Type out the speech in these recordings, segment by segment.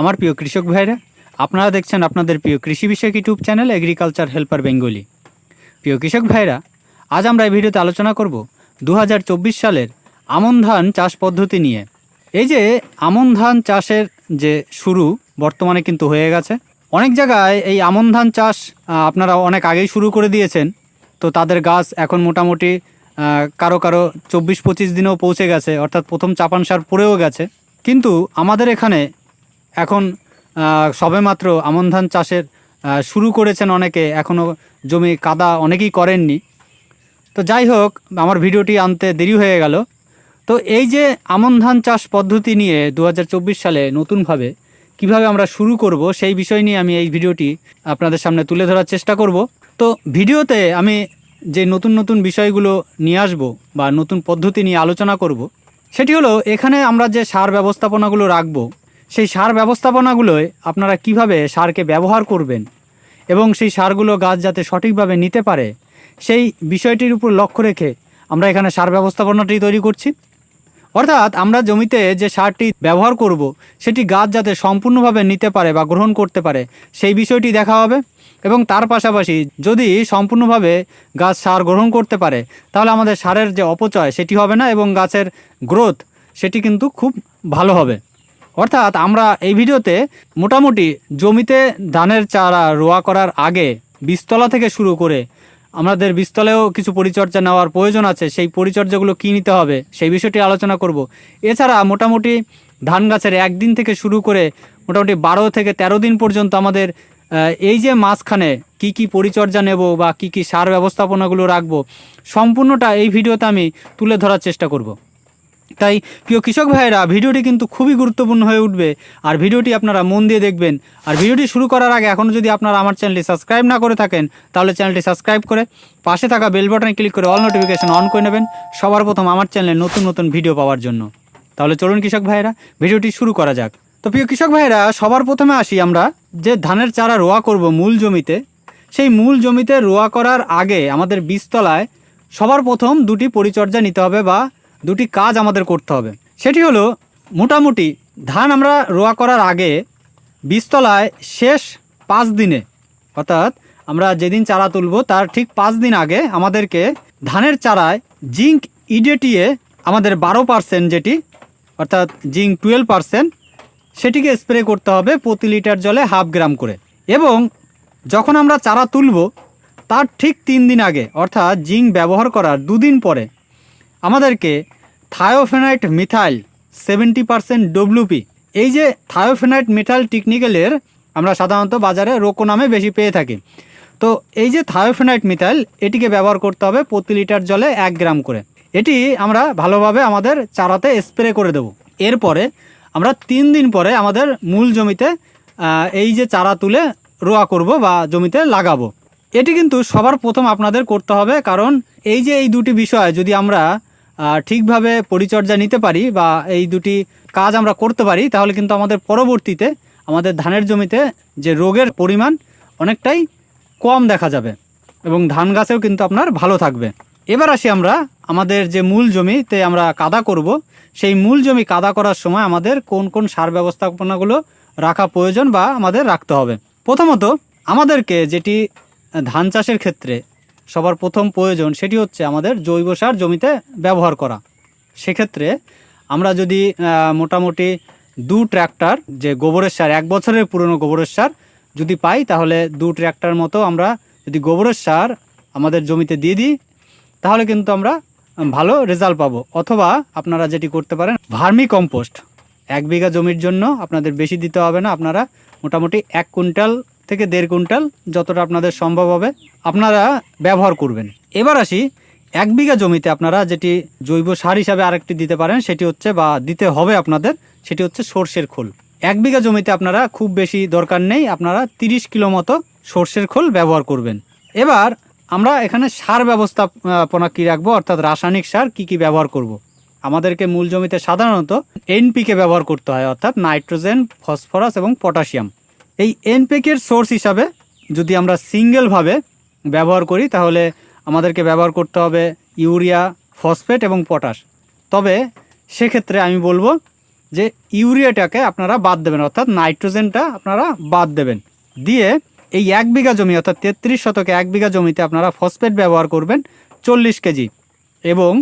আমার প্রিয় কৃষক ভাইরা, আপনারা দেখছেন আপনাদের প্রিয় কৃষি বিষয়ক YouTube channel agriculture helper Bengali. প্রিয় কৃষক ভাইরা, আজ আমরা এই ভিডিওতে আলোচনা করব দু হাজার চব্বিশ সালের আমন ধান চাষ পদ্ধতি নিয়ে। এই যে আমন ধান চাষের যে শুরু বর্তমানে কিন্তু হয়ে গেছে। অনেক জায়গায় এই আমন ধান চাষ আপনারা অনেক আগেই শুরু করে দিয়েছেন। তো তাদের গাছ এখন মোটামুটি কারও কারও চব্বিশ পঁচিশ দিনেও পৌঁছে গেছে, অর্থাৎ প্রথম চাপান সার পড়েও গেছে। কিন্তু আমাদের এখানে এখন সবেমাত্র আমন ধান চাষের শুরু করেছেন অনেকে এখনও জমি কাদা অনেকেই করেননি। তো যাই হোক, আমার ভিডিওটি আনতে দেরি হয়ে গেল। তো এই যে আমন ধান চাষ পদ্ধতি নিয়ে দু হাজার চব্বিশ সালে নতুনভাবে কীভাবে আমরা শুরু করব, সেই বিষয় নিয়ে আমি এই ভিডিওটি আপনাদের সামনে তুলে ধরার চেষ্টা করব। তো ভিডিওতে আমি যে নতুন নতুন বিষয়গুলো নিয়ে আসব বা নতুন পদ্ধতি নিয়ে আলোচনা করব, সেটি হলো এখানে আমরা যে সার ব্যবস্থাপনাগুলো রাখব সেই সার ব্যবস্থাপনাগুলোয় আপনারা কীভাবে সারকে ব্যবহার করবেন এবং সেই সারগুলো গাছ যাতে সঠিকভাবে নিতে পারে, সেই বিষয়টির উপর লক্ষ্য রেখে আমরা এখানে সার ব্যবস্থাপনাটি তৈরি করছি। অর্থাৎ আমরা জমিতে যে সারটি ব্যবহার করব, সেটি গাছ যাতে সম্পূর্ণভাবে নিতে পারে বা গ্রহণ করতে পারে, সেই বিষয়টি দেখা হবে। এবং তার পাশাপাশি যদি সম্পূর্ণভাবে গাছ সার গ্রহণ করতে পারে, তাহলে আমাদের সারের যে অপচয়, সেটি হবে না এবং গাছের গ্রোথ, সেটি কিন্তু খুব ভালো হবে। অর্থাৎ আমরা এই ভিডিওতে মোটামুটি জমিতে ধানের চারা রোয়া করার আগে বীজতলা থেকে শুরু করে আমাদের বীজতলেও কিছু পরিচর্যা নেওয়ার প্রয়োজন আছে, সেই পরিচর্যাগুলো কী নিতে হবে সেই বিষয়টি আলোচনা করব। এছাড়া মোটামুটি ধান গাছের একদিন থেকে শুরু করে মোটামুটি বারো থেকে ১৩ দিন পর্যন্ত আমাদের এই যে মাঝখানে কি কি পরিচর্যা নেব বা কি কি সার ব্যবস্থাপনাগুলো রাখব, সম্পূর্ণটা এই ভিডিওতে আমি তুলে ধরার চেষ্টা করব। তাই প্রিয় কৃষক ভাইয়েরা, ভিডিওটি কিন্তু খুবই গুরুত্বপূর্ণ হয়ে উঠবে। আর ভিডিওটি আপনারা মন দিয়ে দেখবেন। আর ভিডিওটি শুরু করার আগে এখনও যদি আপনারা আমার চ্যানেলটি সাবস্ক্রাইব না করে থাকেন, তাহলে চ্যানেলটি সাবস্ক্রাইব করে পাশে থাকা বেল বাটনে ক্লিক করে অল নোটিফিকেশন অন করে নেবেন সবার প্রথম আমার চ্যানেলে নতুন নতুন ভিডিও পাওয়ার জন্য। তাহলে চলুন কৃষক ভাইয়েরা, ভিডিওটি শুরু করা যাক। তো প্রিয় কৃষক ভাইয়েরা, সবার প্রথমে আসি আমরা যে ধানের চারা রোয়া করব মূল জমিতে। সেই মূল জমিতে রোয়া করার আগে আমাদের বীজতলায় সবার প্রথম দুটি পরিচর্যা নিতে হবে বা দুটি কাজ আমাদের করতে হবে। সেটি হলো, মোটামুটি ধান আমরা রোয়া করার আগে বীজতলায় শেষ পাঁচ দিনে, অর্থাৎ আমরা যেদিন চারা তুলব তার ঠিক পাঁচ দিন আগে আমাদেরকে ধানের চারায় জিঙ্ক ইডেটিয়ে আমাদের বারো পার্সেন্ট যেটি, অর্থাৎ জিঙ্ক টুয়েলভ পার্সেন্ট, সেটিকে স্প্রে করতে হবে প্রতি লিটার জলে হাফ গ্রাম করে। এবং যখন আমরা চারা তুলব, তার ঠিক তিন দিন আগে, অর্থাৎ জিঙ্ক ব্যবহার করার দুদিন পরে আমাদেরকে thiophanate methyl seventy percent WP এই যে থায়োফেনাইট মিথাইল টেকনিক্যালের আমরা সাধারণত বাজারে রোকো নামে বেশি পেয়ে থাকি। তো এই যে থায়োফেনাইট মিথাইল, এটিকে ব্যবহার করতে হবে প্রতি লিটার জলে এক গ্রাম করে। এটি আমরা ভালোভাবে আমাদের চারাতে স্প্রে করে দেব। এরপরে আমরা তিন দিন পরে আমাদের মূল জমিতে এই যে চারা তুলে রোয়া করব বা জমিতে লাগাবো। এটি কিন্তু সবার প্রথম আপনাদের করতে হবে, কারণ এই যে এই দুটি বিষয় যদি আমরা ঠিকভাবে পরিচর্যা নিতে পারি বা এই দুটি কাজ আমরা করতে পারি, তাহলে কিন্তু আমাদের পরবর্তীতে আমাদের ধানের জমিতে যে রোগের পরিমাণ অনেকটাই কম দেখা যাবে এবং ধান গাছেও কিন্তু আপনার ভালো থাকবে। এবার আসি আমরা আমাদের যে মূল জমিতে আমরা কাদা করব, সেই মূল জমি কাদা করার সময় আমাদের কোন কোন সার ব্যবস্থাপনাগুলো রাখা প্রয়োজন বা আমাদের রাখতে হবে। প্রথমত আমাদেরকে যেটি ধান চাষের ক্ষেত্রে সবার প্রথম প্রয়োজন সেটি হচ্ছে আমাদের জৈব সার জমিতে ব্যবহার করা। সেক্ষেত্রে আমরা যদি মোটামুটি দু ট্র্যাক্টর, যে গোবরের সার, এক বছরের পুরনো গোবরের সার যদি পাই, তাহলে দু ট্র্যাক্টর মতো আমরা যদি গোবরের সার আমাদের জমিতে দিয়ে দিই, তাহলে কিন্তু আমরা ভালো রেজাল্ট পাবো। অথবা আপনারা যেটি করতে পারেন, ভার্মি কম্পোস্ট। এক বিঘা জমির জন্য আপনাদের বেশি দিতে হবে না, আপনারা মোটামুটি এক কুইন্টাল থেকে দেড় কুইন্টাল যতটা আপনাদের সম্ভব হবে আপনারা ব্যবহার করবেন। এবার আসি, এক বিঘা জমিতে আপনারা যেটি জৈব সার হিসাবে আরেকটি দিতে পারেন, সেটি হচ্ছে বা দিতে হবে আপনাদের, সেটি হচ্ছে সর্ষের খোল। এক বিঘা জমিতে আপনারা খুব বেশি দরকার নেই, আপনারা তিরিশ কিলো মতো সর্ষের খোল ব্যবহার করবেন। এবার আমরা এখানে সার ব্যবস্থাপনা কী রাখব, অর্থাৎ রাসায়নিক সার কি কি ব্যবহার করব। আমাদেরকে মূল জমিতে সাধারণত এনপিকে ব্যবহার করতে হয়, অর্থাৎ নাইট্রোজেন, ফসফরাস এবং পটাশিয়াম। এই এনপিকের সোর্স হিসাবে যদি আমরা সিঙ্গেলভাবে ব্যবহার করি, তাহলে আমাদেরকে ব্যবহার করতে হবে ইউরিয়া ফসফেট এবং পটাশ তবে সেক্ষেত্রে আমি বলব যে ইউরিয়াটাকে আপনারা বাদ দেবেন, অর্থাৎ নাইট্রোজেনটা আপনারা বাদ দেবেন। দিয়ে এই এক বিঘা জমি, অর্থাৎ তেত্রিশ শতকে এক বিঘা জমিতে আপনারা ফসফেট ব্যবহার করবেন চল্লিশ কেজি এবং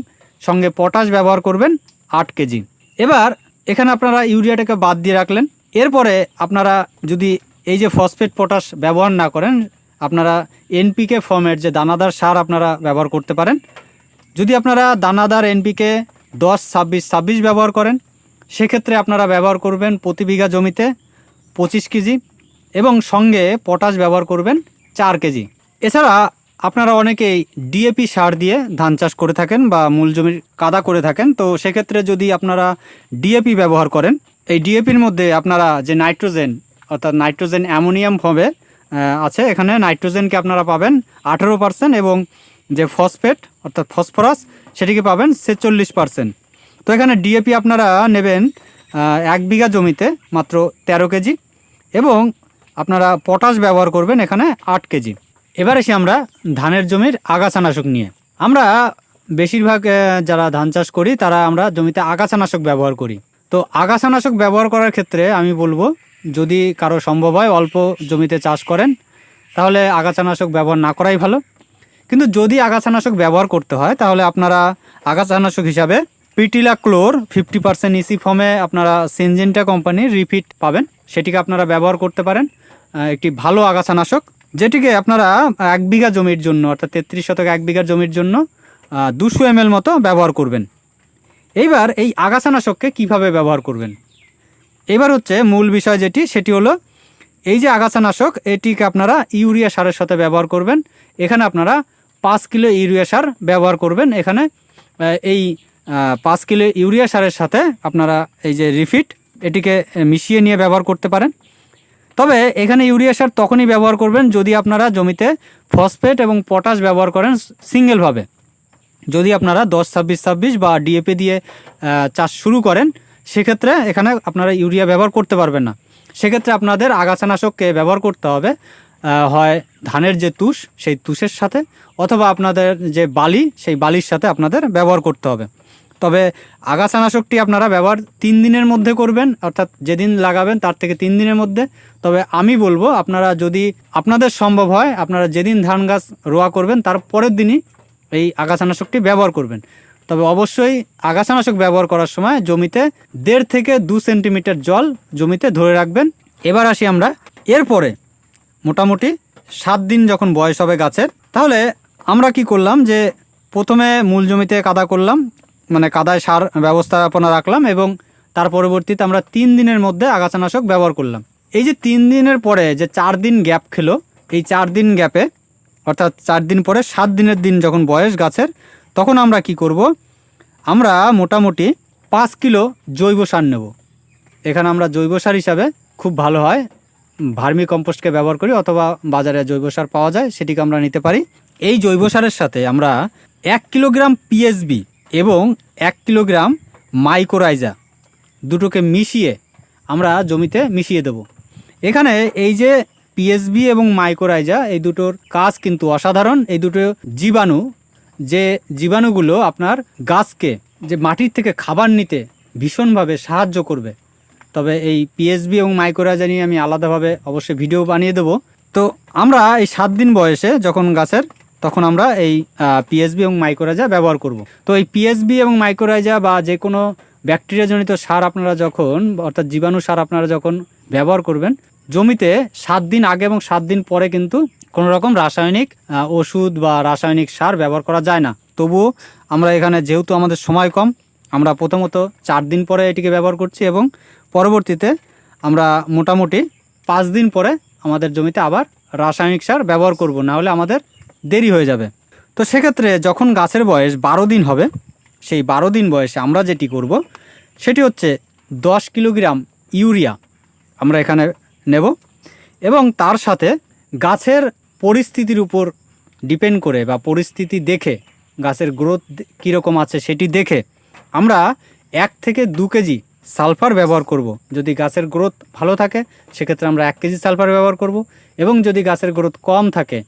সঙ্গে পটাশ ব্যবহার করবেন আট কেজি। এবার এখানে আপনারা ইউরিয়াটাকে বাদ দিয়ে রাখলেন। এরপরে আপনারা যদি এই যে ফসফেট পটাশ ব্যবহার না করেন, আপনারা এনপিকে ফর্মের যে দানাদার সার আপনারা ব্যবহার করতে পারেন। যদি আপনারা দানাদার এনপিকে দশ, ছাব্বিশ ছাব্বিশ ব্যবহার করেন, সেক্ষেত্রে আপনারা ব্যবহার করবেন প্রতি বিঘা জমিতে পঁচিশ কেজি এবং সঙ্গে পটাশ ব্যবহার করবেন চার কেজি। এছাড়া আপনারা অনেকেই ডিএপি সার দিয়ে ধান চাষ করে থাকেন বা মূল জমির কাদা করে থাকেন, তো সেক্ষেত্রে যদি আপনারা ডিএপি ব্যবহার করেন এই ডিএপির মধ্যে আপনারা যে নাইট্রোজেন, অর্থাৎ নাইট্রোজেন অ্যামোনিয়াম হবে আছে। এখানে নাইট্রোজেনকে আপনারা পাবেন আঠেরো পার্সেন্ট এবং যে ফসফেট, অর্থাৎ ফসফরাস, সেটিকে পাবেন ছেচল্লিশ পার্সেন্ট তো এখানে ডিএপি আপনারা নেবেন এক বিঘা জমিতে মাত্র তেরো কেজি এবং আপনারা পটাশ ব্যবহার করবেন এখানে আট কেজি। এবার এসে আমরা ধানের জমির আগাছানাশক নিয়ে। আমরা বেশিরভাগ যারা ধান চাষ করি, তারা আমরা জমিতে আগাছানাশক ব্যবহার করি। তো আগাছানাশক ব্যবহার করার ক্ষেত্রে আমি বলব, যদি কারও সম্ভব হয় অল্প জমিতে চাষ করেন, তাহলে আগাছানাশক ব্যবহার না করাই ভালো। কিন্তু যদি আগাছানাশক ব্যবহার করতে হয়, তাহলে আপনারা আগাছানাশক হিসাবে pretilachlor fifty percent EC ফর্মে আপনারা সিনজেন্টা কোম্পানির রিফিট পাবেন। সেটিকে আপনারা ব্যবহার করতে পারেন একটি ভালো আগাছানাশক, যেটিকে আপনারা এক বিঘা জমির জন্য, অর্থাৎ তেত্রিশ শতক এক বিঘা জমির জন্য দুশো এম মতো ব্যবহার করবেন। এইবার এই আগাছানাশককে কীভাবে ব্যবহার করবেন? এবার হচ্ছে মূল বিষয় যেটি, সেটি হলো এই যে আগাছানাশক, এটিকে আপনারা ইউরিয়া সারের সাথে ব্যবহার করবেন। এখানে আপনারা পাঁচ কিলো ইউরিয়া সার ব্যবহার করবেন। এখানে এই পাঁচ কিলো ইউরিয়া সারের সাথে আপনারা এই যে রিফিট, এটিকে মিশিয়ে নিয়ে ব্যবহার করতে পারেন। তবে এখানে ইউরিয়া সার তখনই ব্যবহার করবেন যদি আপনারা জমিতে ফসফেট এবং পটাশ ব্যবহার করেন সিঙ্গেলভাবে। যদি আপনারা দশ ছাব্বিশ ছাব্বিশ বা ডিএপি দিয়ে চাষ শুরু করেন, সেক্ষেত্রে এখানে আপনারা ইউরিয়া ব্যবহার করতে পারবেন না। সেক্ষেত্রে আপনাদের আগাছানাশককে ব্যবহার করতে হবে হয় ধানের যে তুষ, সেই তুষের সাথে, অথবা আপনাদের যে বালি, সেই বালির সাথে আপনাদের ব্যবহার করতে হবে। তবে আগাছানাশকটি আপনারা ব্যবহার তিন দিনের মধ্যে করবেন, অর্থাৎ যেদিন লাগাবেন তার থেকে তিন দিনের মধ্যে। তবে আমি বলব, আপনারা যদি, আপনাদের সম্ভব হয়, আপনারা যেদিন ধান গাছ রোয়া করবেন, তার পরের দিনই এই আগাছানাশকটি ব্যবহার করবেন। তবে অবশ্যই আগাছানাশক ব্যবহার করার সময় জমিতে দেড় থেকে দু সেন্টিমিটার জল জমিতে ধরে রাখবেন। এবার আসি আমরা, এরপরে মোটামুটি সাত দিন যখন বয়স হবে গাছের, তাহলে আমরা কি করলাম যে প্রথমে মূল জমিতে কাদা করলাম মানে কাদায় সার ব্যবস্থাপনা রাখলাম এবং তার পরবর্তীতে আমরা তিন দিনের মধ্যে আগাছানাশক ব্যবহার করলাম। এই যে তিন দিনের পরে যে চার দিন গ্যাপ খেলো, এই চার দিন গ্যাপে অর্থাৎ চার দিন পরে, সাত দিনের দিন যখন বয়স গাছের, তখন আমরা কি করব? আমরা মোটামুটি পাঁচ কিলো জৈব সার নেব। এখানে আমরা জৈব সার হিসাবে খুব ভালো হয়। ভার্মি কম্পোস্টকে ব্যবহার করি অথবা বাজারে জৈব সার পাওয়া যায়, সেটিকে আমরা নিতে পারি। এই জৈব সারের সাথে আমরা এক কিলোগ্রাম পিএসবি এবং এক কিলোগ্রাম মাইক্রোরাইজা দুটোকে মিশিয়ে আমরা জমিতে মিশিয়ে দেব। এখানে এই যে পিএসবি এবং মাইকোরাইজা এই দুটোর কাজ কিন্তু অসাধারণ। এই দুটো জীবাণু, যে জীবাণুগুলো আপনার গাছকে, যে মাটির থেকে খাবার নিতে ভীষণভাবে সাহায্য করবে। তবে এই পিএসবি এবং মাইক্রোরাইজা নিয়ে আমি আলাদাভাবে অবশ্যই ভিডিও বানিয়ে দেবো। তো আমরা এই সাত দিন বয়সে যখন গাছের, তখন আমরা এই পিএসবি এবং মাইক্রোরাইজা ব্যবহার করব। তো এই পিএসবি এবং মাইক্রোরাইজা বা যে কোনো ব্যাকটেরিয়াজনিত সার আপনারা যখন, অর্থাৎ জীবাণু সার আপনারা যখন ব্যবহার করবেন জমিতে সাত দিন আগে এবং সাত দিন পরে কিন্তু কোনো রকম রাসায়নিক ওষুধ বা রাসায়নিক সার ব্যবহার করা যায় না। তবুও আমরা এখানে যেহেতু আমাদের সময় কম, আমরা প্রথমত চার দিন পরে এটিকে ব্যবহার করছি এবং পরবর্তীতে আমরা মোটামুটি পাঁচ দিন পরে আমাদের জমিতে আবার রাসায়নিক সার ব্যবহার করব, না হলে আমাদের দেরি হয়ে যাবে। তো সেক্ষেত্রে যখন গাছের বয়স বারো দিন হবে, সেই বারো দিন বয়সে আমরা যেটি করব, সেটি হচ্ছে দশ কিলোগ্রাম ইউরিয়া। আমরা এখানে নেব এবং তার সাথে গাছের পরিস্থিতির উপর ডিপেন্ড করে বা পরিস্থিতি দেখে, গাছের গ্রোথ কীরকম আছে সেটি দেখে আমরা এক থেকে দু কেজি সালফার ব্যবহার করব। যদি গাছের গ্রোথ ভালো থাকে, সেক্ষেত্রে আমরা এক কেজি সালফার ব্যবহার করব এবং যদি গাছের গ্রোথ কম থাকে,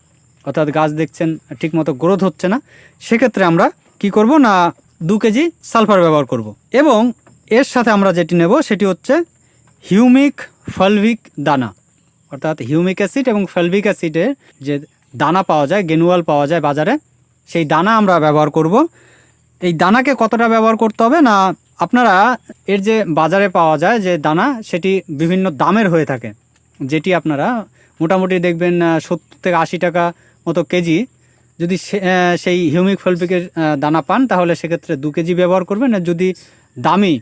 অর্থাৎ গাছ দেখছেন ঠিকমতো গ্রোথ হচ্ছে না, সেক্ষেত্রে আমরা কি করব না দু কেজি সালফার ব্যবহার করব। এবং এর সাথে আমরা যেটি নেব সেটি হচ্ছে হিউমিক ফলভিক দানা, অর্থাৎ হিউমিক অ্যাসিড এবং ফলভিক অ্যাসিডের যে দানা পাওয়া যায়, গেনুয়াল পাওয়া যায় বাজারে, সেই দানা আমরা ব্যবহার করব। এই দানাকে কতটা ব্যবহার করতে হবে না আপনারা এর যে বাজারে পাওয়া যায় যে দানা, সেটি বিভিন্ন দামের হয়ে থাকে। যেটি আপনারা মোটামুটি দেখবেন সত্তর থেকে আশি টাকা মতো কেজি। যদি সেই হিউমিক ফলপিকের দানা পান, তাহলে সেক্ষেত্রে দু কেজি ব্যবহার করবেন। আর যদি দামি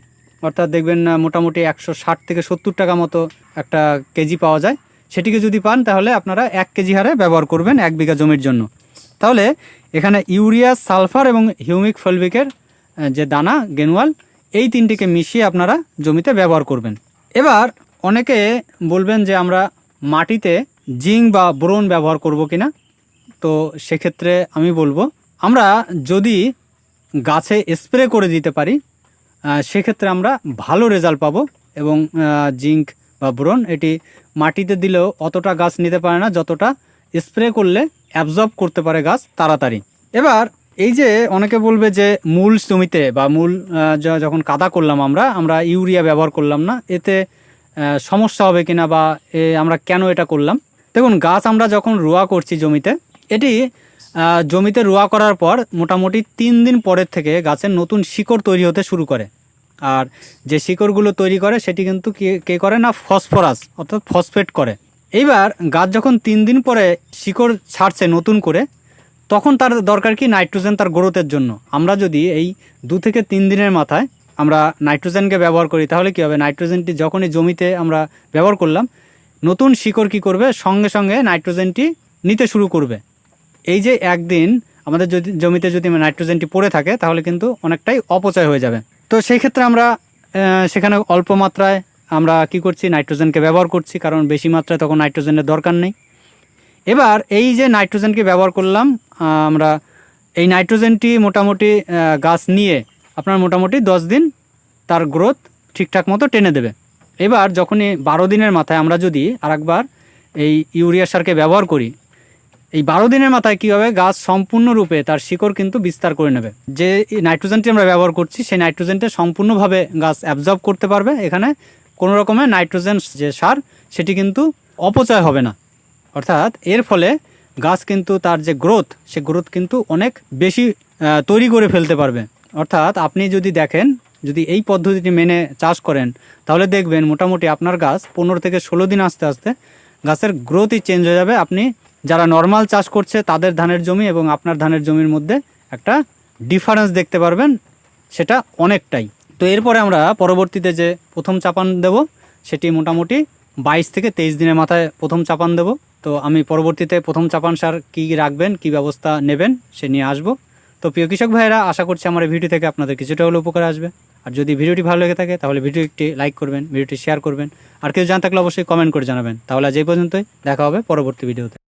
অর্থাৎ দেখবেন মোটামুটি একশো ষাট থেকে সত্তর টাকা মতো একটা কেজি পাওয়া যায়। সেটিকে যদি পান, তাহলে আপনারা এক কেজি হারে ব্যবহার করবেন এক বিঘা জমির জন্য। তাহলে এখানে ইউরিয়া, সালফার এবং হিউমিক ফলবিকের যে দানা, গেনুয়াল, এই তিনটিকে মিশিয়ে আপনারা জমিতে ব্যবহার করবেন। এবার অনেকে বলবেন যে, আমরা মাটিতে জিঙ্ক বা বোরন ব্যবহার করব কি না তো সেক্ষেত্রে আমি বলব, আমরা যদি গাছে স্প্রে করে দিতে পারি সেক্ষেত্রে আমরা ভালো রেজাল্ট পাবো এবং জিঙ্ক বা বোরন এটি মাটিতে দিলেও অতটা গাছ নিতে পারে না, যতটা স্প্রে করলে অ্যাবজর্ব করতে পারে গাছ তাড়াতাড়ি। এবার এই যে অনেকে বলবে যে মূল জমিতে বা মূল যখন কাদা করলাম আমরা আমরা ইউরিয়া ব্যবহার করলাম না, এতে সমস্যা হবে কিনা বা আমরা কেন এটা করলাম? দেখুন, গাছ আমরা যখন রোয়া করছি জমিতে, এটি জমিতে রোয়া করার পর মোটামুটি তিন দিন পরের থেকে গাছের নতুন শিকড় তৈরি হতে শুরু করে। আর যে শিকড়গুলো তৈরি করে, সেটি কিন্তু কে- করে না? ফসফরাস, অর্থাৎ ফসফেট করে। এইবার গাছ যখন তিন দিন পরে শিকড় ছাড়ছে নতুন করে, তখন তার দরকার কি? নাইট্রোজেন তার গ্রোথের জন্য। আমরা যদি এই দু থেকে তিন দিনের মাথায় আমরা নাইট্রোজেনকে ব্যবহার করি, তাহলে কি হবে? নাইট্রোজেনটি যখনই জমিতে আমরা ব্যবহার করলাম, নতুন শিকড় কি করবে? সঙ্গে সঙ্গে নাইট্রোজেনটি নিতে শুরু করবে। এই যে একদিন আমাদের যদি জমিতে যদি নাইট্রোজেনটি পড়ে থাকে, তাহলে কিন্তু অনেকটাই অপচয় হয়ে যাবে। তো সেই ক্ষেত্রে আমরা সেখানে অল্প মাত্রায় আমরা কি করছি? নাইট্রোজেনকে ব্যবহার করছি, কারণ বেশি মাত্রায় তখন নাইট্রোজেনের দরকার নেই। এবার এই যে নাইট্রোজেনকে ব্যবহার করলাম আমরা এই নাইট্রোজেনটি মোটামুটি গাছ নিয়ে আপনার মোটামুটি দশ দিন তার গ্রোথ ঠিকঠাক মতো টেনে দেবে। এবার যখনই বারো দিনের মাথায় আমরা যদি আরেকবার এই ইউরিয়া সারকে ব্যবহার করি এই বারো দিনের মাথায় কী হবে গাছ সম্পূর্ণরূপে তার শিকড় কিন্তু বিস্তার করে নেবে? যে নাইট্রোজেনটি আমরা ব্যবহার করছি, সেই নাইট্রোজেনটা সম্পূর্ণভাবে গাছ অ্যাবজর্ব করতে পারবে। এখানে কোনো রকমের নাইট্রোজেন যে সার, সেটি কিন্তু অপচয় হবে না। অর্থাৎ এর ফলে গাছ কিন্তু তার যে গ্রোথ সে গ্রোথ কিন্তু অনেক বেশি তৈরি করে ফেলতে পারবে। অর্থাৎ আপনি যদি দেখেন, যদি এই পদ্ধতিটি মেনে চাষ করেন, তাহলে দেখবেন মোটামুটি আপনার গাছ পনেরো থেকে ষোলো দিন আস্তে আস্তে গাছের গ্রোথই চেঞ্জ হয়ে যাবে। আপনি যারা নর্মাল চাষ করছে, তাদের ধানের জমি এবং আপনার ধানের জমির মধ্যে একটা ডিফারেন্স দেখতে পারবেন, সেটা অনেকটাই। তো এরপরে আমরা পরবর্তীতে যে প্রথম চাপান দেব, সেটি মোটামুটি বাইশ থেকে তেইশ দিনের মাথায় প্রথম চাপান দেব। তো আমি পরবর্তীতে প্রথম চাপান সার কী রাখবেন, কী ব্যবস্থা নেবেন, সে নিয়ে আসব। তো প্রিয় কৃষক ভাইয়েরা, আশা করছি আমার এই ভিডিও থেকে আপনাদের কিছুটা হলেও উপকার আসবে। আর যদি ভিডিওটি ভালো লেগে থাকে, তাহলে ভিডিওটি লাইক করবেন, ভিডিওটি শেয়ার করবেন। আর কেউ জানতে থাকলে অবশ্যই কমেন্ট করে জানাবেন। তাহলে আজ এই পর্যন্তই, দেখা হবে পরবর্তী ভিডিওতে।